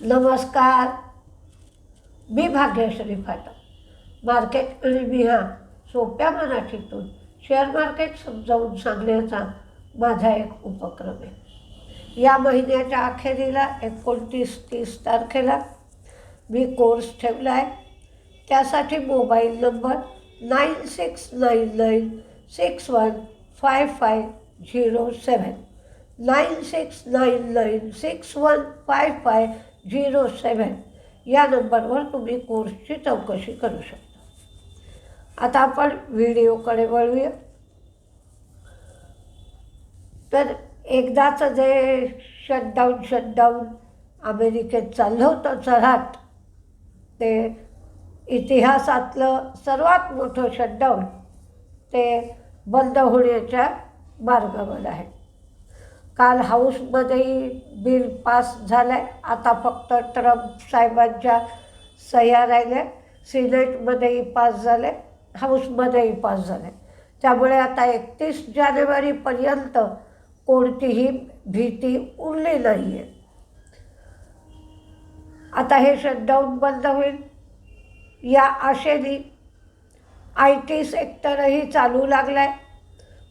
नमस्कार. मी भाग्यश्री फाटक. मार्केट आणि मी हा सोप्या मराठीतून शेअर मार्केट समजावून सांगण्याचा माझा एक उपक्रम आहे. या महिन्याच्या अखेरीला एकोणतीस तीस तारखेला मी कोर्स ठेवला आहे. त्यासाठी mobile number nine six nine nine six one five five zero seven nine six nine nine six one five five zero seven या नंबरवर तुम्ही कोर्सची चौकशी करू शकता. आता आपण व्हिडिओकडे वळूया. तर एकदाचं जे शटडाऊन शटडाऊन अमेरिकेत चाललं होतं चढाट ते इतिहासातलं सर्वात मोठं शटडाऊन ते बंद होण्याच्या मार्गावर आहे. काल हाऊसमध्येही बिल पास झालं आहे आता फक्त ट्रम्प साहेबांच्या सह्या राहिल्या. सिनेटमध्येही पास झाले हाऊसमध्येही पास झाले त्यामुळे आता एकतीस जानेवारीपर्यंत कोणतीही भीती उरली नाही आहे आता हे शटडाऊन बंद होईल. या आशेने आय टी सेक्टरही चालू लागला आहे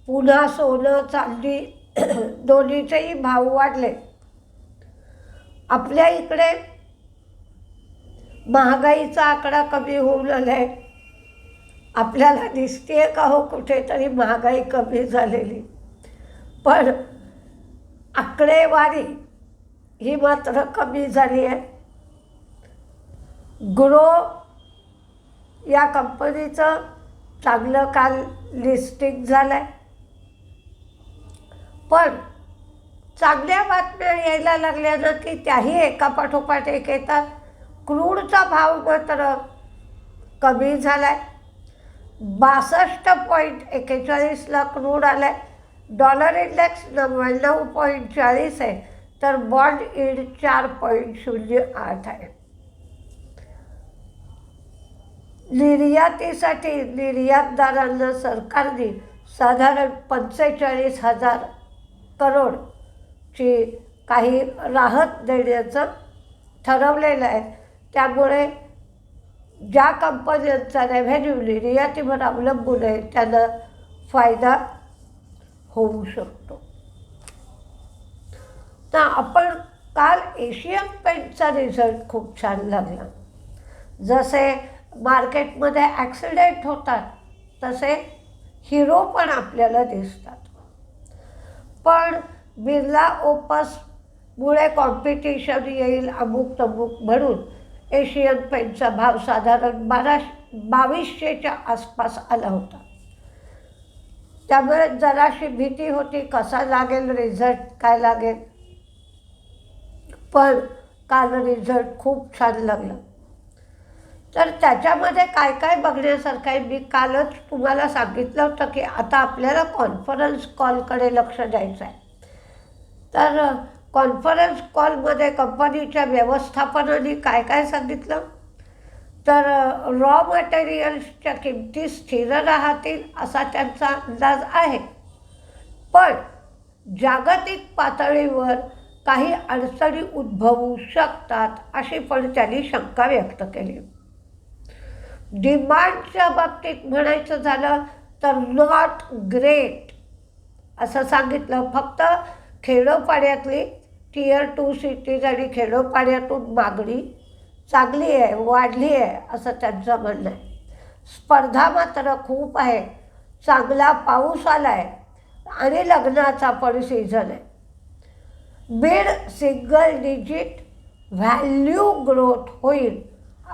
पुन्हा सोनं चांदी दोन्हीचेही भाव वाढले. आपल्या इकडे महागाईचा आकडा कमी होऊन आला आहे आपल्याला दिसते का हो कुठेतरी महागाई कमी झालेली? पण आकडेवारी ही मात्र कमी झाली आहे ग्रो या कंपनीचं चांगलं काल लिस्टिंग झालं आहे पण चांगल्या बातम्या यायला लागल्या ना की त्याही एकापाठोपाठ एक येतात क्रूडचा भाव मात्र कमी झाला आहे बासष्ट पॉईंट एक्केचाळीसला क्रूड आला आहे डॉलर इंडेक्स नव्याण्णव पॉईंट चाळीस आहे. तर बॉन्ड इड चार पॉईंट शून्य आठ आहे. निर्यातीसाठी निर्यातदारांना सरकारने साधारण पंचेचाळीस हजार करोडची काही राहत देण्याचं ठरवलेलं आहे. त्यामुळे ज्या कंपन्यांचा रेव्हेन्यू निर्यातीवर अवलंबून आहे त्यांना फायदा होऊ शकतो. तर आपण काल एशियन पेंटचा रिझल्ट खूप छान लागला. जसे मार्केटमध्ये ॲक्सिडेंट होतात तसे हिरो पण आपल्याला दिसतात. पण बिर्ला ओपसमुळे कॉम्पिटिशन येईल अमुक तमुक म्हणून. एशियन पेंटचा भाव साधारण बारा बावीसशेच्या आसपास आला होता. त्यामुळे जराशी भीती होती कसा लागेल रिझल्ट काय लागेल? पण काल रिझल्ट खूप छान लागला. तर त्याच्यामध्ये काय काय बघण्यासारखं आहे? मी कालच तुम्हाला सांगितलं होतं की आता आपल्याला कॉन्फरन्स कॉलकडे लक्ष द्यायचं आहे. तर कॉन्फरन्स कॉलमध्ये कंपनीच्या व्यवस्थापनाने काय काय सांगितलं? तर रॉ मटेरियल्सच्या किमती स्थिर राहतील असा त्यांचा अंदाज आहे. पण जागतिक पातळीवर काही अडचणी उद्भवू शकतात अशी पण त्यांनी शंका व्यक्त केली. डिमांडच्या बाबतीत म्हणायचं झालं तर नॉट ग्रेट असं सांगितलं. फक्त खेडोपाड्यातली टीयर टू सिटीज आणि खेडोपाड्यातून मागणी चांगली आहे वाढली आहे असं त्यांचं म्हणणं आहे. स्पर्धा मात्र खूप आहे चांगला पाऊस आला आहे आणि लग्नाचा पण सीझन आहे. बीड सिंगल डिजिट व्हॅल्यू ग्रोथ होईल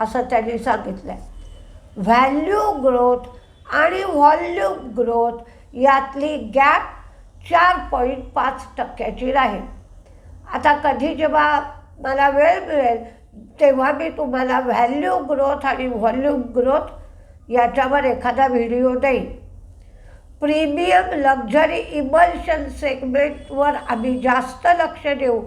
असं त्यांनी सांगितलं आहे व्हॅल्यू ग्रोथ आणि व्हॉल्यूम ग्रोथ यातली गॅप चार पॉईंट पाच टक्क्याची राहील. आता कधी जेव्हा मला वेळ मिळेल तेव्हा मी तुम्हाला व्हॅल्यू ग्रोथ आणि व्हॉल्यूम ग्रोथ याच्यावर एखादा व्हिडिओ देईन. प्रीमियम लक्झरी इमल्शन सेगमेंटवर आम्ही जास्त लक्ष देऊ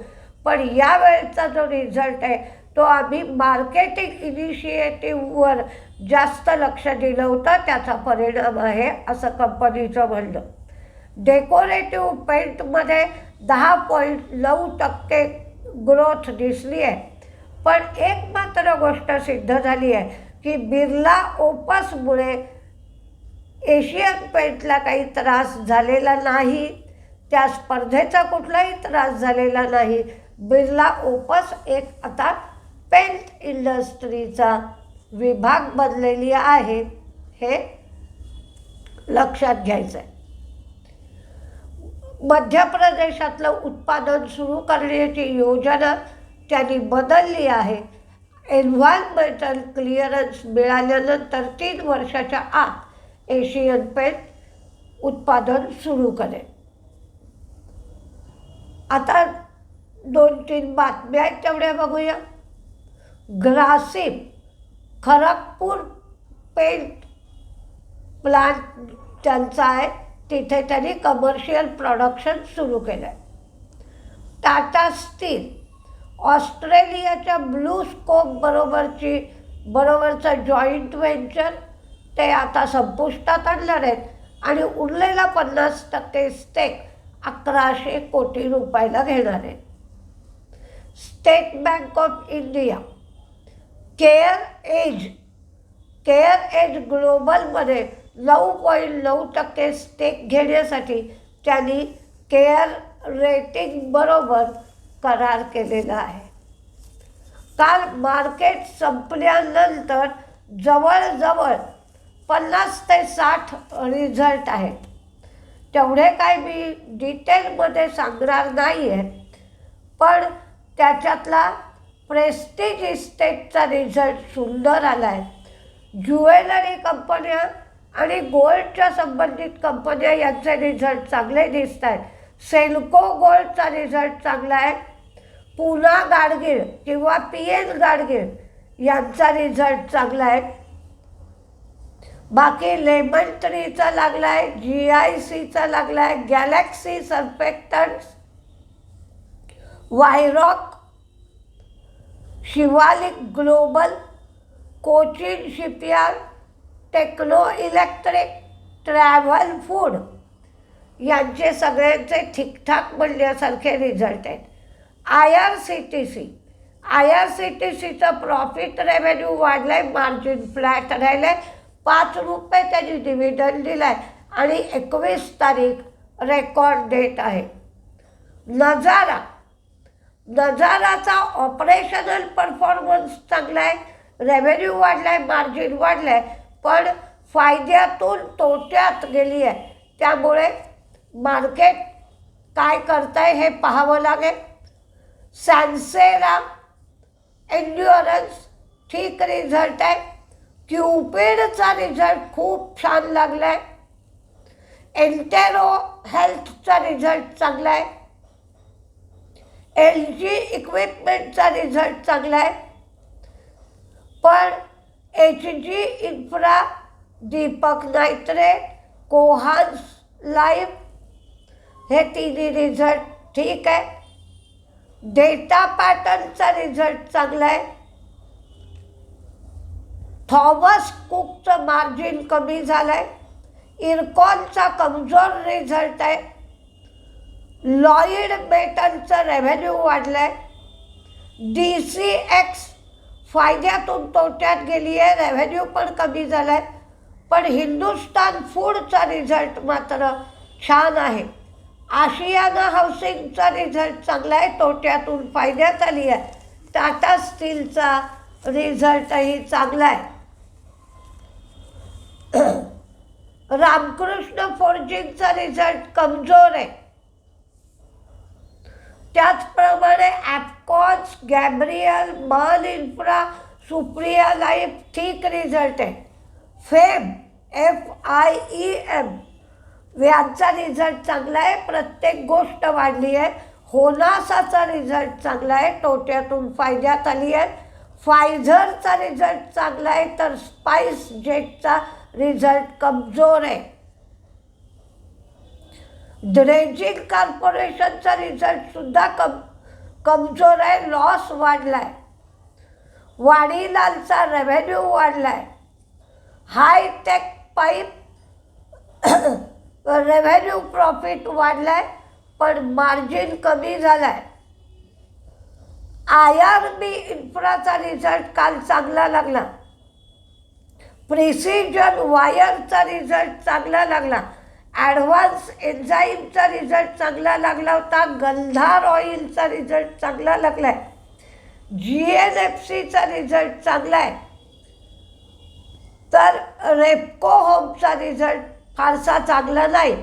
पण यावेळचा जो रिझल्ट आहे तो आम्ही मार्केटिंग इनिशिएटिव्हवर जास्त लक्ष दिलं होतं त्याचा परिणाम आहे असं कंपनीचं म्हणणं. डेकोरेटिव्ह पेंटमध्ये दहा पॉईंट नऊ टक्के ग्रोथ दिसली आहे. पण एक मात्र गोष्ट सिद्ध झाली आहे की बिर्ला ओपसमुळे एशियन पेंटला काही त्रास झालेला नाही. त्या स्पर्धेचा कुठलाही त्रास झालेला नाही. बिर्ला ओपस एक आता पेंट इंडस्ट्रीचा विभाग बदलेली आहे हे लक्षात घ्यायचं आहे मध्य प्रदेशातलं उत्पादन सुरू करण्याची योजना त्यांनी बदलली आहे. एन्व्हायरमेंटल क्लिअरन्स मिळाल्यानंतर तीन वर्षाच्या आत एशियन पेंट उत्पादन सुरू करेल. आता दोन तीन बातम्या आहेत तेवढ्या बघूया. ग्रासिम खरगपूर पेंट प्लांट त्यांचा आहे तिथे त्यांनी कमर्शियल प्रोडक्शन सुरू केलं आहे टाटा स्टील ऑस्ट्रेलियाच्या ब्लू स्कोप बरोबरची बरोबरचं जॉईंट व्हेंचर ते आता संपुष्टात आणणार आहेत. आणि उरलेला पन्नास टक्के स्टेक अकराशे कोटी रुपयाला घेणार आहेत. State Bank of India care edge care edge ग्लोबलमध्ये नऊ पॉईंट नऊ टक्के स्टेक घेण्यासाठी त्यांनी केअर रेटिंगबरोबर करार केलेला आहे. काल मार्केट संपल्यानंतर जवळजवळ पन्नास ते साठ रिझल्ट आहेत. तेवढे काय मी डिटेलमध्ये सांगणार नाही आहे पण त्याच्यातला प्रेस्टिज इस्टेटचा रिझल्ट सुंदर आला आहे ज्वेलरी कंपन्या आणि गोल्डच्या संबंधित कंपन्या यांचे रिझल्ट चांगले दिसत आहेत सेल्को गोल्डचा रिझल्ट चांगला आहे. पुना गाडगीळ किंवा पी एन गाडगीळ यांचा रिझल्ट चांगला आहे. बाकी लेमन ट्रीचा लागला आहे जी आय सीचा लागला आहे Galaxy Surfactants वायरॉक Shivalik global Cochin shipyard Techno Electric travel food यांचे सगळ्यांचे ठीकठाक म्हणण्यासारखे रिझल्ट आहेत. I R C T C I R C T सीचं प्रॉफिट रेव्हेन्यू वाढलं आहे मार्जिन फ्लॅट राहिलं आहे पाच रुपये त्यांनी डिव्हिडंड दिला आहे आणि एकवीस तारीख रेकॉर्ड डेट आहे. नजारा नजाराचा ऑपरेशनल परफॉर्मन्स चांगला आहे रेव्हेन्यू वाढला आहे मार्जिन वाढलं आहे पण फायद्यातून तोट्यात गेली आहे त्यामुळे मार्केट काय करताय हे पाहावं लागेल. सॅन्सेरा एन्ड्युअरन्स ठीक रिझल्ट आहे. क्युपिडचा रिझल्ट खूप छान लागला आहे एंटेरो हेल्थचा रिझल्ट चांगला आहे एल जी इक्विपमेंटचा रिझल्ट चांगला आहे. पण H G infra Deepak nitrite Cohance live हे तिन्ही रिझल्ट ठीक आहे. डेटा पॅटर्नचा रिझल्ट चांगला आहे. थॉमस कुकचं मार्जिन कमी झालं आहे इरकॉनचा कमजोर रिझल्ट आहे. लॉईड बेटनचं रेव्हेन्यू वाढलं आहे डी सी एक्स फायद्यातून तोट्यात गेली आहे रेव्हेन्यू पण कमी झाला आहे पण हिंदुस्तान फूडचा रिझल्ट मात्र छान आहे. आशियाना हाऊसिंगचा रिझल्ट चांगला आहे तोट्यातून फायद्यात आली आहे टाटा स्टीलचा रिझल्टही चांगला आहे. रामकृष्ण फोर्जिंगचा रिझल्ट कमजोर आहे. त्याचप्रमाणे ॲपकॉच Gabriel Man infra Supriya life ठीक रिझल्ट आहे. Fame F I E M यांचा रिझल्ट चांगला आहे. प्रत्येक गोष्ट वाढली आहे. होनासाचा रिझल्ट चांगला आहे. तोट्यातून फायद्यात आली आहे. फायझरचा रिझल्ट चांगला आहे. तर स्पाइस जेटचा रिझल्ट कमजोर आहे. ड्रेजिंग कॉर्पोरेशनचा रिझल्टसुद्धा कम कमजोर आहे लॉस वाढला आहे वाडीलालचा रेव्हेन्यू वाढला आहे हायटेक पाईप रेव्हेन्यू प्रॉफिट वाढला आहे पण मार्जिन कमी झालं आहे आय आर बी इन्फ्राचा रिझल्ट काल चांगला लागला. प्रिसिजन वायरचा रिझल्ट चांगला लागला. ॲडव्हान्स एन्झाईमचा रिझल्ट चांगला लागला होता. गंधार ऑइलचा रिझल्ट चांगला लागला आहे जी एन एफ सीचा रिझल्ट चांगला आहे. तर रेपको होमचा रिझल्ट फारसा चांगला नाही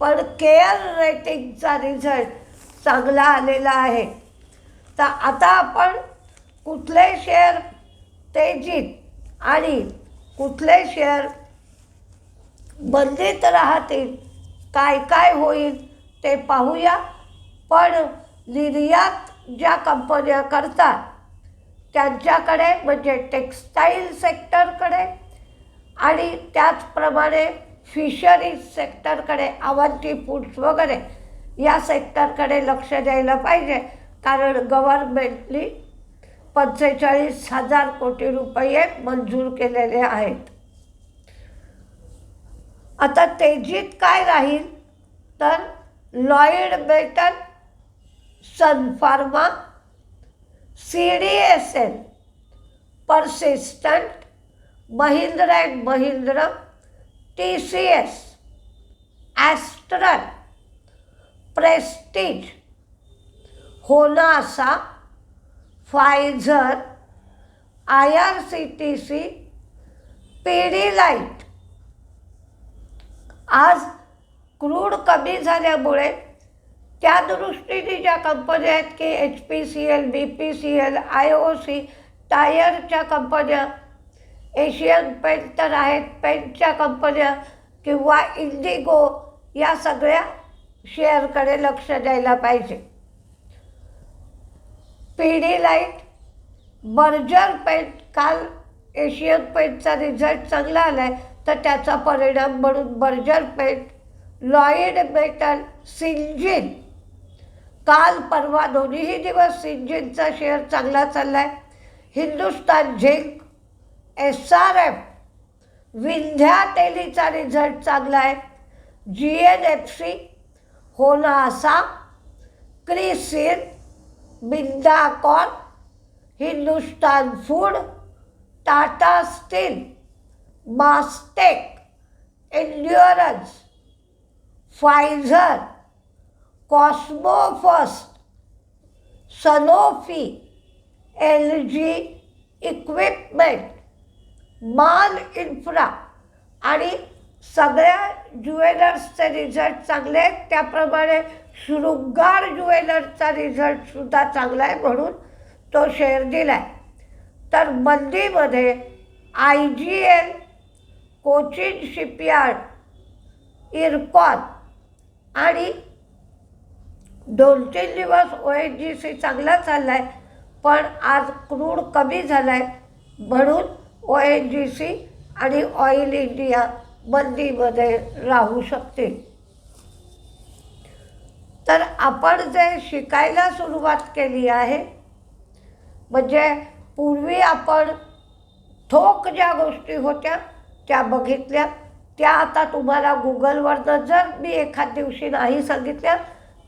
पण केअर रेटिंगचा रिझल्ट चांगला आलेला आहे. तर आता आपण कुठले शेअर तेजीत आणि कुठले शेअर बंदीत राहतील. काय काय होईल ते पाहूया. पण निर्यात ज्या कंपन्या करतात त्यांच्याकडे म्हणजे टेक्स्टाईल सेक्टरकडे आणि त्याचप्रमाणे फिशरीज सेक्टरकडे अवंती फूड्स वगैरे या सेक्टरकडे लक्ष द्यायला पाहिजे. कारण गव्हर्नमेंटनी पंचेचाळीस हजार कोटी रुपये मंजूर केलेले आहेत. आता तेजीत काय राहील? तर लॉईड बेटन Sun Pharma C D S L Persistent Mahindra and Mahindra T C S Astral Prestige Honasa Pfizer I R C T C P D light आज क्रूड कमी झाल्यामुळे त्या दृष्टीने ज्या कंपन्या आहेत की H P C L B P C L I O C टायरच्या कंपन्या एशियन पेंट तर आहेत पेंटच्या कंपन्या किंवा इंडिगो या सगळ्या शेअरकडे लक्ष द्यायला पाहिजे. P D light Berger paint काल एशियन पेंटचा रिझल्ट चांगला आला आहे तर त्याचा परिणाम म्हणून Berger paint Lloyd metal Syngene. काल परवा दोन्हीही दिवस सिंजिनचा शेअर चांगला चालला आहे Hindustan zinc S R F Vindhya टेलीचा result चांगला आहे G N F C Honasa क्रिसिन बिंदाकॉन Hindustan food Tata steel. Mastek Endurance Pfizer Cosmo First Sanofi L G equipment Man infra आणि सगळ्या ज्वेलर्सचे रिझल्ट चांगले आहेत. त्याप्रमाणे शृंगार ज्वेलर्सचा रिझल्टसुद्धा चांगला आहे म्हणून तो शेअर दिला आहे तर मंदीमध्ये I G L Cochin shipyard IRCON आणि दोन तीन दिवस ओ एन जी सी चांगला चालला आहे पण आज क्रूड कमी झाला आहे म्हणून ओ एन जी सी आणि ऑइल इंडिया मंदीमध्ये राहू शकतील तर आपण जे शिकायला सुरुवात केली आहे म्हणजे पूर्वी आपण ठोक ज्या गोष्टी होत्या त्या बघितल्या. त्या आता तुम्हाला गुगलवरनं जर मी एखाद दिवशी नाही सांगितल्या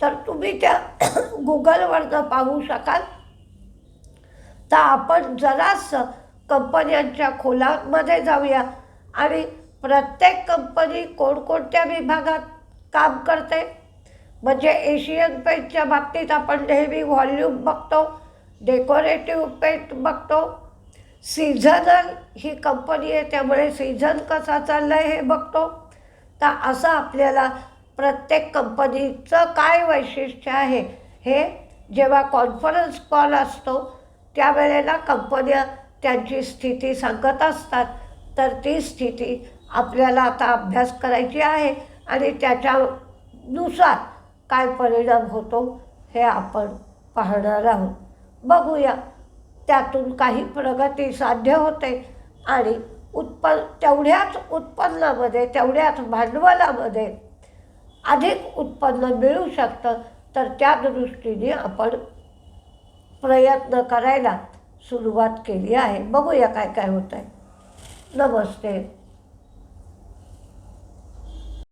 तर तुम्ही त्या गुगलवरनं पाहू शकाल. तर आपण जरासं कंपन्यांच्या खोलामध्ये जाऊया आणि प्रत्येक कंपनी कोणकोणत्या विभागात काम करते. म्हणजे एशियन पेंटच्या बाबतीत आपण नेहमी व्हॉल्यूम बघतो डेकोरेटिव्ह पेंट बघतो सीझनल ही कंपनी आहे त्यामुळे सीझन कसा चालला आहे हे बघतो. तर असं आपल्याला प्रत्येक कंपनीचं काय वैशिष्ट्य आहे हे जेव्हा कॉन्फरन्स कॉल असतो त्यावेळेला कंपन्या त्यांची स्थिती सांगत असतात. तर ती स्थिती आपल्याला आता अभ्यास करायची आहे आणि त्याच्यानुसार काय परिणाम होतो हे आपण पाहणार आहोत. बघूया. त्यातून काही प्रगती साध्य होते. आणि उत्पन्न तेवढ्याच उत्पन्नामध्ये तेवढ्याच भांडवलामध्ये अधिक उत्पन्न मिळू शकतं तर त्या दृष्टीने आपण प्रयत्न करायला सुरुवात केली आहे. बघूया काय काय होतं आहे नमस्ते.